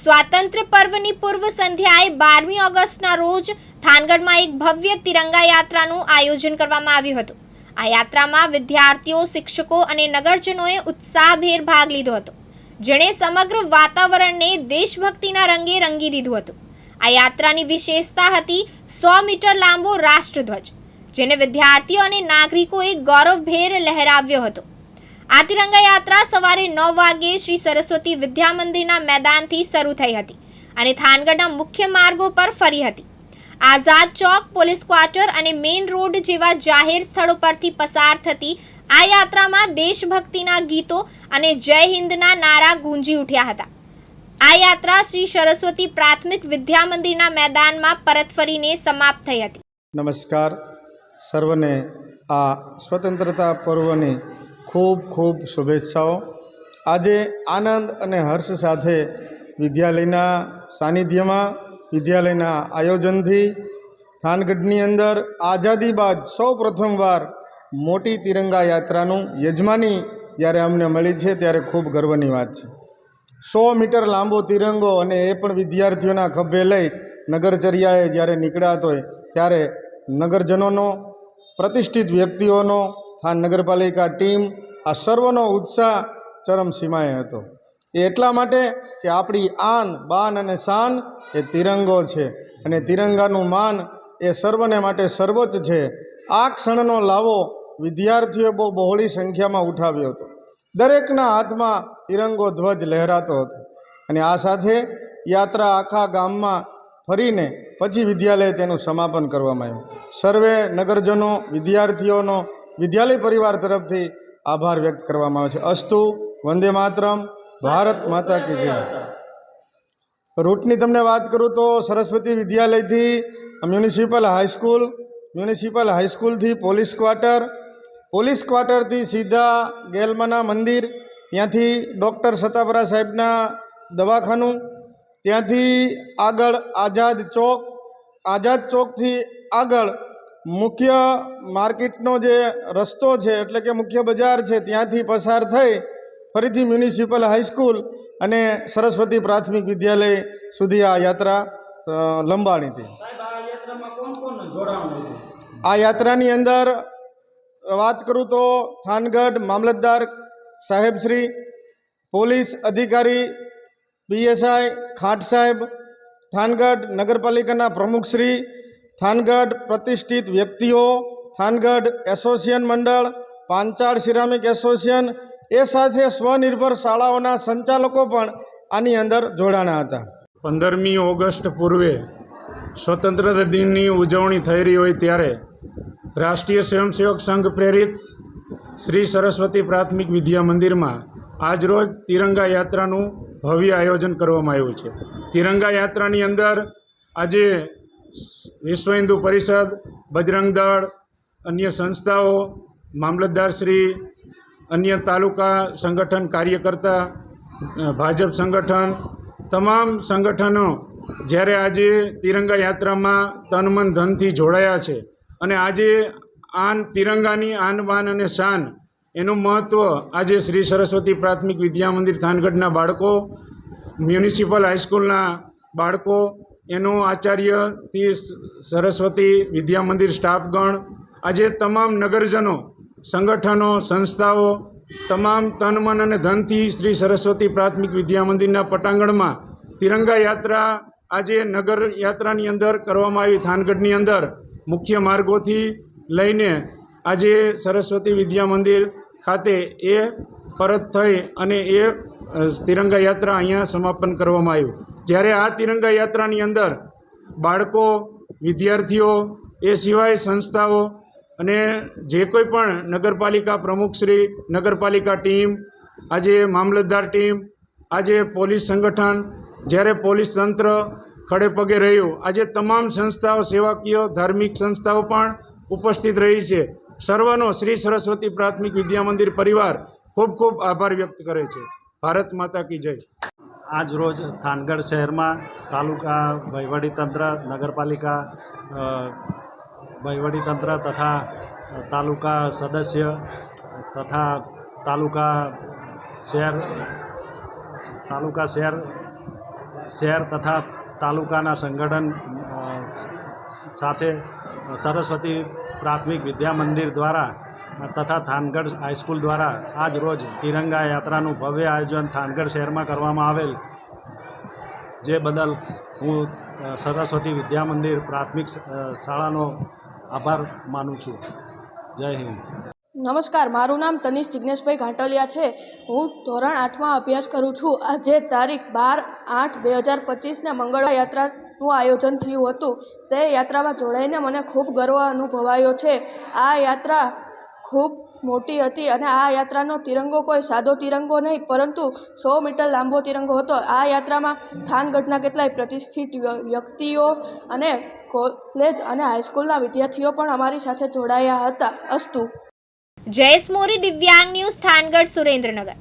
સ્વાતંત્ર્ય પર્વની પૂર્વ સંધ્યાએ બારમી ઓગસ્ટના રોજ થાનગઢમાં એક ભવ્ય તિરંગા યાત્રાનું આયોજન કરવામાં આવ્યું હતું. આ યાત્રામાં વિદ્યાર્થીઓ, શિક્ષકો અને નગરજનોએ ઉત્સાહભેર ભાગ લીધો હતો. જેણે સમગ્ર વાતાવરણને દેશભક્તિના રંગે રંગી દીધું હતું. આ યાત્રાની વિશેષતા હતી સો મીટર લાંબો રાષ્ટ્રધ્વજ, જેને વિદ્યાર્થીઓ અને નાગરિકોએ ગૌરવભેર લહેરાવ્યો હતો. આ તિરંગા યાત્રા સવારે નવ વાગ્યે શ્રી સરસ્વતી વિદ્યા મંદિરના મેદાનથી શરૂ થઈ હતી અને થાનગઢના મુખ્ય માર્ગો પર ફરી હતી. આઝાદ ચોક, પોલીસ ક્વાર્ટર અને મેઇન રોડ જેવા જાહેર સ્થળો પરથી પસાર થતી આ યાત્રામાં દેશભક્તિના ગીતો અને જય હિન્દના નારા ગુંજી ઉઠ્યા હતા. આ યાત્રા શ્રી સરસ્વતી પ્રાથમિક વિદ્યા મંદિરના મેદાનમાં પરત ફરીને સમાપ્ત થઈ હતી. નમસ્કાર. સર્વને આ સ્વતંત્રતા પર્વની ખૂબ ખૂબ શુભેચ્છાઓ. આજે આનંદ અને હર્ષ સાથે વિદ્યાલયના સાનિધ્યમાં, વિદ્યાલયના આયોજનથી થાનગઢની અંદર આઝાદી બાદ સૌ પ્રથમવાર મોટી તિરંગા યાત્રાનું યજમાની જ્યારે અમને મળી છે ત્યારે ખૂબ ગર્વની વાત છે. સો મીટર લાંબો તિરંગો અને એ પણ વિદ્યાર્થીઓના ખભે લઈ નગરચર્યાએ જ્યારે નીકળ્યા હોય ત્યારે નગરજનોનો, પ્રતિષ્ઠિત વ્યક્તિઓનો આ નગરપાલિકા ટીમ આ સર્વનો ઉત્સાહ ચરમસીમાએ હતો. એ એટલા માટે કે આપણી આન, બાન અને શાન એ તિરંગો છે અને તિરંગાનું માન એ સર્વને માટે સર્વોચ્ચ છે. આ ક્ષણનો લાવો વિદ્યાર્થીઓએ બહુ બહોળી સંખ્યામાં ઉઠાવ્યો હતો. દરેકના હાથમાં તિરંગો ધ્વજ લહેરાતો હતો અને આ સાથે યાત્રા આખા ગામમાં ફરીને પછી વિદ્યાલયે તેનું સમાપન કરવામાં આવ્યું. સર્વે નગરજનો, વિદ્યાર્થીઓનો વિદ્યાલય પરિવાર તરફથી આભાર વ્યક્ત કરવામાં આવે છે. અસ્તુ, વંદે માતરમ, ભારત માતા કી જય. રૂટની તમને વાત કરું તો સરસ્વતી વિદ્યાલયથી મ્યુનિસિપલ હાઈસ્કૂલ મ્યુનિસિપલ હાઈસ્કૂલથી પોલીસ ક્વાર્ટર, પોલીસ ક્વાર્ટરથી સીધા ગેલમાના મંદિર, ત્યાંથી ડૉક્ટર સતાપરા સાહેબના દવાખાનું, ત્યાંથી આગળ આઝાદ ચોક, આઝાદ ચોકથી આગળ મુખ્ય માર્કેટનો જે રસ્તો છે એટલે કે મુખ્ય બજાર છે ત્યાંથી પસાર થઈ ફરીથી મ્યુનિસિપલ હાઈસ્કૂલ અને સરસ્વતી પ્રાથમિક વિદ્યાલય સુધી આ યાત્રા લંબાણી હતી. આ યાત્રાની અંદર વાત કરું તો થાનગઢ મામલતદાર સાહેબશ્રી પોલીસ અધિકારી પીએસઆઈ ખાટ સાહેબ થાનગઢ નગરપાલિકાના પ્રમુખશ્રી થાનગઢ પ્રતિષ્ઠિત વ્યક્તિઓ, થાનગઢ એસોસિએશન મંડળ, પાંચાળ સિરામિક એસોસિએશન, એ સાથે સ્વનિર્ભર શાળાઓના સંચાલકો પણ આની અંદર જોડાણા હતા. પંદરમી ઓગસ્ટ પૂર્વે સ્વતંત્રતા દિનની ઉજવણી થઈ રહી હોય ત્યારે રાષ્ટ્રીય સ્વયંસેવક સંઘ પ્રેરિત શ્રી સરસ્વતી પ્રાથમિક વિદ્યા મંદિરમાં આજરોજ તિરંગા યાત્રાનું ભવ્ય આયોજન કરવામાં આવ્યું છે. તિરંગા યાત્રાની અંદર આજે વિશ્વ હિન્દુ પરિષદ, બજરંગ દળ, અન્ય સંસ્થાઓ મામલતદારશ્રી અન્ય તાલુકા સંગઠન કાર્યકર્તા ભાજપ સંગઠન, તમામ સંગઠનો જ્યારે આજે તિરંગા યાત્રામાં તન મન ધનથી જોડાયા છે અને આજે આન તિરંગાની આન બાન અને શાન એનું મહત્ત્વ આજે શ્રી સરસ્વતી પ્રાથમિક વિદ્યા મંદિર થાનગઢના બાળકો, મ્યુનિસિપલ હાઈસ્કૂલના બાળકો એનું આચાર્યથી થી સરસ્વતી વિદ્યા મંદિર સ્ટાફગણ, આજે તમામ નગરજનો, સંગઠનો, સંસ્થાઓ, તમામ તન, મન અને ધનથી શ્રી સરસ્વતી પ્રાથમિક વિદ્યા મંદિરના પટાંગણમાં તિરંગા યાત્રા આજે નગર યાત્રાની અંદર કરવામાં આવી. થાનગઢની અંદર મુખ્ય માર્ગોથી લઈને આજે સરસ્વતી વિદ્યા મંદિર ખાતે એ પરત થઈ અને એ તિરંગા યાત્રા અહીંયા સમાપન કરવામાં આવ્યું. જ્યારે આ તિરંગા યાત્રાની અંદર બાળકો, વિદ્યાર્થીઓ, એ સિવાય સંસ્થાઓ અને જે કોઈ પણ નગરપાલિકા પ્રમુખશ્રી નગરપાલિકા ટીમ, આજે મામલતદાર ટીમ, આજે પોલીસ સંગઠન, જ્યારે પોલીસ તંત્ર ખડે પગે રહ્યું, આજે તમામ સંસ્થાઓ, સેવાકીય, ધાર્મિક સંસ્થાઓ પણ ઉપસ્થિત રહી છે. સર્વનો શ્રી સરસ્વતી પ્રાથમિક વિદ્યા મંદિર પરિવાર ખૂબ ખૂબ આભાર વ્યક્ત કરે છે. ભારત માતા કી જય. આજ રોજ થાનગઢ શહેરમાં તાલુકા વહીવટીતંત્ર નગરપાલિકા વહીવટીતંત્ર તથા તાલુકા સદસ્ય તથા તાલુકા શહેર તાલુકા શહેર શહેર તથા તાલુકાના સંગઠન સાથે સરસ્વતી પ્રાથમિક વિદ્યા મંદિર દ્વારા તથા થાનગઢ હાઈસ્કૂલ દ્વારા આજ રોજ તિરંગા યાત્રાનું ભવ્ય આયોજન થાનગઢ શહેરમાં કરવામાં આવેલ. જે બદલ હું સરસ્વતી વિદ્યા મંદિર પ્રાથમિક શાળાનો આભાર માનું છું. જય હિન્દ. નમસ્કાર, મારું નામ તનિષ જિજ્ઞેશભાઈ ઘાટલિયા છે. હું ધોરણ આઠમાં અભ્યાસ કરું છું. આજે તારીખ બાર આઠ બે હજાર પચીસને મંગળવાર યાત્રાનું આયોજન થયું હતું. તે યાત્રામાં જોડાઈને મને ખૂબ ગર્વ અનુભવાયો છે. આ યાત્રા ખૂબ મોટી હતી અને આ યાત્રાનો તિરંગો કોઈ સાદો તિરંગો નહીં, પરંતુ સો મીટર લાંબો તિરંગો હતો. આ યાત્રામાં થાનગઢના કેટલાય પ્રતિષ્ઠિત વ્યક્તિઓ અને કોલેજ અને હાઈસ્કૂલના વિદ્યાર્થીઓ પણ અમારી સાથે જોડાયા હતા. અસ્તુ. જયેશ મોરી, દિવ્યાંગ ન્યૂઝ, થાનગઢ, સુરેન્દ્રનગર.